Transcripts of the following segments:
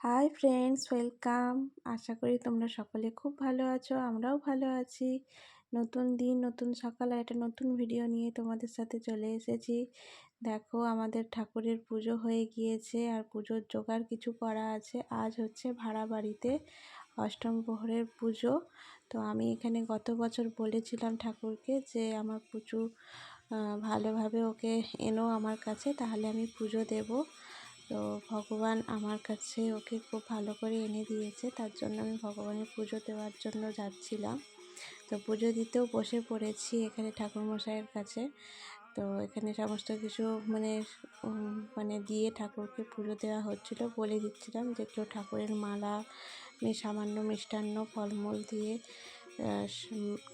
Hi friends, welcome. আশা করি তোমরা সকলে খুব ভালো আছো, আমরাও ভালো আছি। নতুন দিন, নতুন সকাল একটা নতুন ভিডিও নিয়ে তোমাদের সাথে চলে এসেছি। দেখো, আমাদের ঠাকুরের পুজো হয়ে গিয়েছে আর পুজোর জোগাড় কিছু করা আছে। আজ হচ্ছে ভাড়া বাড়িতে অষ্টম প্রহরের পুজো। তো আমি এখানে গত বছর বলেছিলাম ঠাকুরকে যে, আমার পুজো ভালোভাবে ওকে এনো আমার কাছে, তাহলে আমি পুজো দেবো। তো ভগবান আমার কাছে ওকে খুব ভালো করে এনে দিয়েছে। তার জন্য আমি ভগবানের পুজো দেওয়ার জন্য যাচ্ছিলাম। তো পুজো দিতেও বসে পড়েছি এখানে ঠাকুরমশাইয়ের কাছে। তো এখানে সমস্ত কিছু মানে মানে দিয়ে ঠাকুরকে পুজো দেওয়া হচ্ছিল। বলে দিচ্ছিলাম যে কেউ ঠাকুরের মালা সামান্য মিষ্টান্ন ফলমূল দিয়ে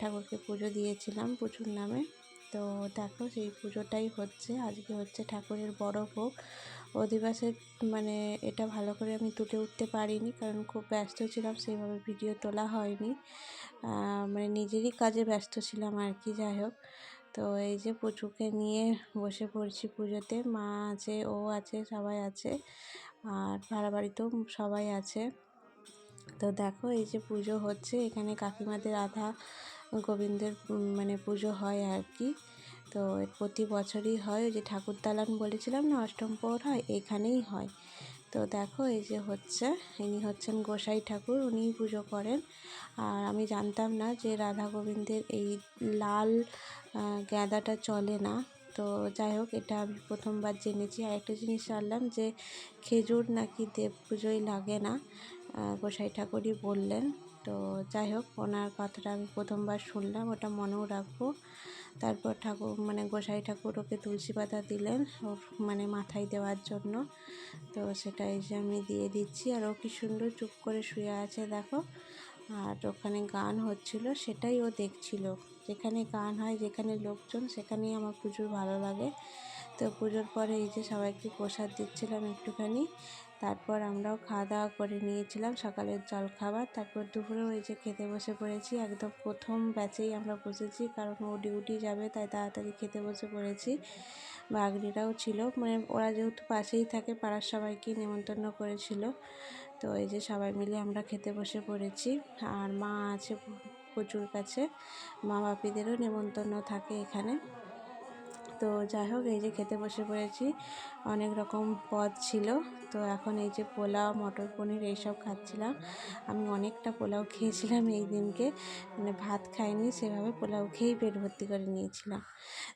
ঠাকুরকে পুজো দিয়েছিলাম পুজোর নামে। তো দেখো সেই পুজোটাই হচ্ছে। আজকে হচ্ছে ঠাকুরের বড় ভোগ। অধিবাসের মানে এটা ভালো করে আমি তুলে উঠতে পারিনি কারণ খুব ব্যস্ত ছিলাম, সেইভাবে ভিডিও তোলা হয়নি। মানে নিজেরই কাজে ব্যস্ত ছিলাম আর কি, যাই হোক। তো এই যে পুচুকে নিয়ে বসে পড়ছি পুজোতে, মা আছে, ও আছে, সবাই আছে, আর ভাড়া বাড়িতেও সবাই আছে। তো দেখো, এই যে পুজো হচ্ছে, এখানে কাকিমাদের আধা গোবিন্দের মানে পুজো হয় আর কি। তো প্রতি বছরই হয়, ওই যে ঠাকুর দালান বলেছিলাম না, অষ্টম পর হয়, এখানেই হয়। তো দেখো, এই যে হচ্ছে, ইনি হচ্ছেন গোসাই ঠাকুর, উনিই পুজো করেন। আর আমি জানতাম না যে রাধা গোবিন্দের এই লাল গাঁদাটা চলে না। তো যাই হোক, এটা আমি প্রথমবার জেনেছি। আর একটা জিনিস জানলাম যে খেজুর নাকি দেব পুজোয় লাগে না। গোসাই ঠাকুরই বললেন। তো যাই হোক, ওনার কথাটা আমি প্রথমবার শুনলাম, ওটা মনেও রাখব। তারপর ঠাকুর মানে গোসাই ঠাকুর ওকে তুলসী পাতা দিলেন মানে মাথায় দেওয়ার জন্য। তো সেটা এসে আমি দিয়ে দিচ্ছি, আর ও কি সুন্দর চুপ করে শুয়ে আছে, দেখো। আর ওখানে গান হচ্ছিল, সেটাই ও দেখছিল। যেখানে গান হয়, যেখানে লোকজন, সেখানেই আমার প্রচুর ভালো লাগে। তো পুজোর পরে এই যে সবাইকে প্রসাদ দিচ্ছিলাম একটুখানি তারপর আমরাও খাওয়া দাওয়া করে নিয়েছিলাম, সকালের জল খাবার। তারপর দুপুরে ওই যে খেতে বসে পড়েছি, একদম প্রথম ব্যাচেই আমরা বসেছি, কারণ ও ডিউটি যাবে, তাই তাড়াতাড়ি খেতে বসে পড়েছি। বাগনিরাও ছিল মানে ওরা যেহেতু পাশেই থাকে, পাড়ার সবাইকে নেমন্তন্ন করেছিল। তো এই যে সবাই মিলে আমরা খেতে বসে পড়েছি। আর মা আছে প্রচুর কাছে মা বাপিদেরও নেমন্তন্ন থাকে এখানে। তো যাই হোক, এই যে খেতে বসে পড়েছি। অনেক রকম পদ ছিল। তো এখন এই যে পোলাও, মটর পনির এইসব খাচ্ছিলাম। আমি অনেকটা পোলাও খেয়েছিলাম এই দিনকে। মানে ভাত খাইনি, সেভাবে পোলাও খেয়েই পেট ভর্তি করে নিয়েছিলাম।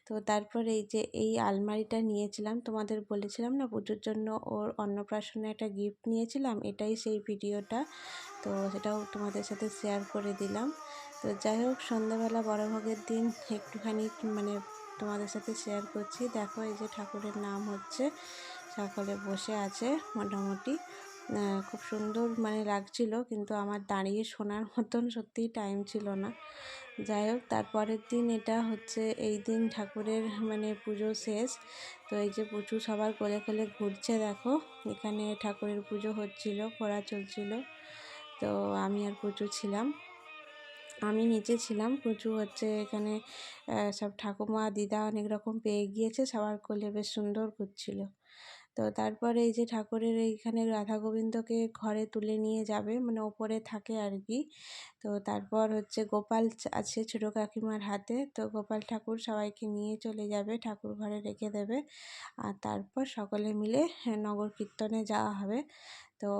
তো তারপর এই যে এই আলমারিটা নিয়েছিলাম। তোমাদের বলেছিলাম না, পুজোর জন্য ওর অন্নপ্রাশনে একটা গিফট নিয়েছিলাম। এটাই সেই ভিডিওটা। তো সেটাও তোমাদের সাথে শেয়ার করে দিলাম। তো যাই হোক, সন্ধ্যাবেলা বড় ভোগের দিন, একটুখানি মানে তোমাদের সাথে শেয়ার করছি। দেখো, এই যে ঠাকুরের নাম হচ্ছে, সকলে বসে আছে মোটামুটি। খুব সুন্দর মানে লাগছিল, কিন্তু আমার দাঁড়িয়ে শোনার মতন সত্যিই টাইম ছিল না। যাই হোক, তারপরের দিন এটা হচ্ছে, এই দিন ঠাকুরের মানে পুজো শেষ। তো এই যে পুজো সবার কোলে কোলে ঘুরছে, দেখো, এখানে ঠাকুরের পুজো হচ্ছিল ঘোরা চলছিল। তো আমি আর পুজো ছিলাম। আমি নিচে ছিলাম। প্রচুর হচ্ছে এখানে সব ঠাকুমা, দিদা অনেক রকম পেয়ে গিয়েছে। সবার কোলে বেশ সুন্দর করছিল। তো তারপরে এই যে ঠাকুরের এইখানে রাধা গোবিন্দকে ঘরে তুলে নিয়ে যাবে মানে ওপরে থাকে আর কি। তো তারপর হচ্ছে গোপাল আছে ছোটো কাকিমার হাতে। তো গোপাল ঠাকুর সবাইকে নিয়ে চলে যাবে, ঠাকুর ঘরে রেখে দেবে। আর তারপর সকলে মিলে নগর কীর্তনে যাওয়া হবে। তো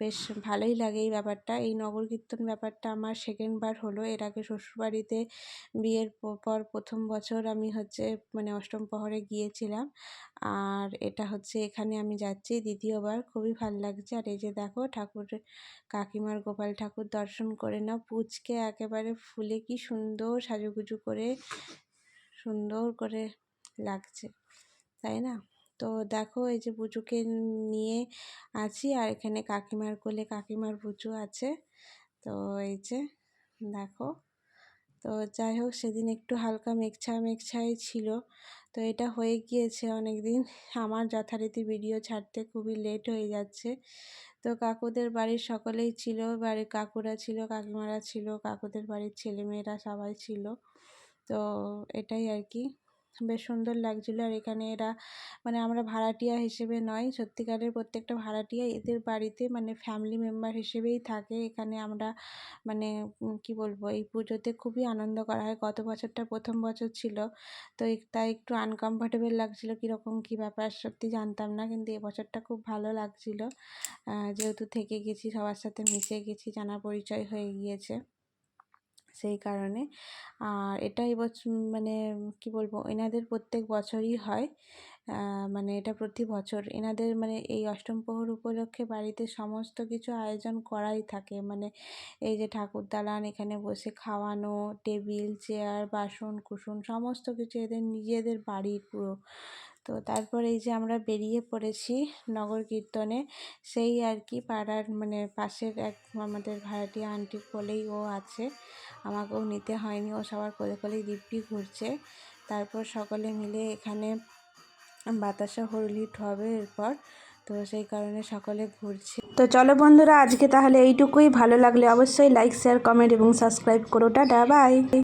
বেশ ভালোই লাগে এই ব্যাপারটা। এই নগর কীর্তন ব্যাপারটা আমার সেকেন্ডবার হলো। এর আগে শ্বশুরবাড়িতে বিয়ের পর প্রথম বছর আমি হচ্ছে মানে অষ্টম প্রহরে গিয়েছিলাম। আর এটা হচ্ছে এখানে আমি যাচ্ছি দ্বিতীয়বার। খুবই ভালো লাগছে। আর এই যে দেখো ঠাকুর, কাকিমার গোপাল ঠাকুর দর্শন করে না পুচকে একেবারে ফুলে কি সুন্দর সাজুগুজু করে, সুন্দর করে লাগছে। তাই না? তো দেখো এই যে পুজোকে নিয়ে আছি আর এখানে কাকিমার কোলে কাকিমার পুজো আছে। তো এই যে দেখো, তো যাই হোক সেদিন একটু হালকা মেঘছা মেঘছাই ছিল। তো এটা হয়ে গিয়েছে অনেক দিন আমার যথারীতি ভিডিও ছাড়তে খুবই লেট হয়ে যাচ্ছে। তো কাকুদের বাড়ির সকলেই ছিল, বাড়ির কাকুরা ছিল, কাকিমারা ছিল, কাকুদের বাড়ির ছেলেমেয়েরা সবাই ছিল। তো এটাই আর কি। বেশ সুন্দর লাগছিল। আর এখানে এরা মানে আমরা ভাড়াটিয়া হিসেবে নয়, সত্যিকারের প্রত্যেকটা ভাড়াটিয়া এদের বাড়িতে মানে ফ্যামিলি মেম্বার হিসেবেই থাকে। এখানে আমরা মানে কি বলব, এই পুজোতে খুবই আনন্দ করা হয়। গত বছরটা প্রথম বছর ছিল, তো তাই একটু আনকমফর্টেবল লাগছিল কীরকম, কী ব্যাপার সত্যি জানতাম না, কিন্তু এবছরটা খুব ভালো লাগছিল। যেহেতু থেকে গেছি, সবার সাথে মিশে গেছি জানা পরিচয় হয়ে গিয়েছে। সেই কারণে। আর এটা এবছর মানে কি বলব, এনাদের প্রত্যেক বছরই হয়। মানে এটা প্রতি বছর। এনাদের মানে এই অষ্টম প্রহর উপলক্ষে বাড়িতে সমস্ত কিছু আয়োজন করাই থাকে। মানে এই যে ঠাকুর দালান, এখানে বসে খাওয়ানো, টেবিল, চেয়ার, বাসন কুসুন সমস্ত কিছু এদের নিজেদের বাড়ির পুরো। তো তারপর এই যে আমরা বেরিয়ে পড়েছি নগর কীর্তনে, সেই আর কি পাড়ার মানে পাশের এক আমাদের ভাড়াটিয়া আন্টির কোলেই ও আছে। আমাকেও নিতে হয়নি। ও সবার কোলে কোলে দিব্যি ঘুরছে। তারপর সকলে মিলে এখানে বাতাসা হরলিট হবে এরপর। তো সেই কারণে সকলে ঘুরছে। তো চলো বন্ধুরা, আজকে তাহলে এইটুকুই। ভালো লাগলে অবশ্যই লাইক শেয়ার কমেন্ট এবং সাবস্ক্রাইব করো। Tata bye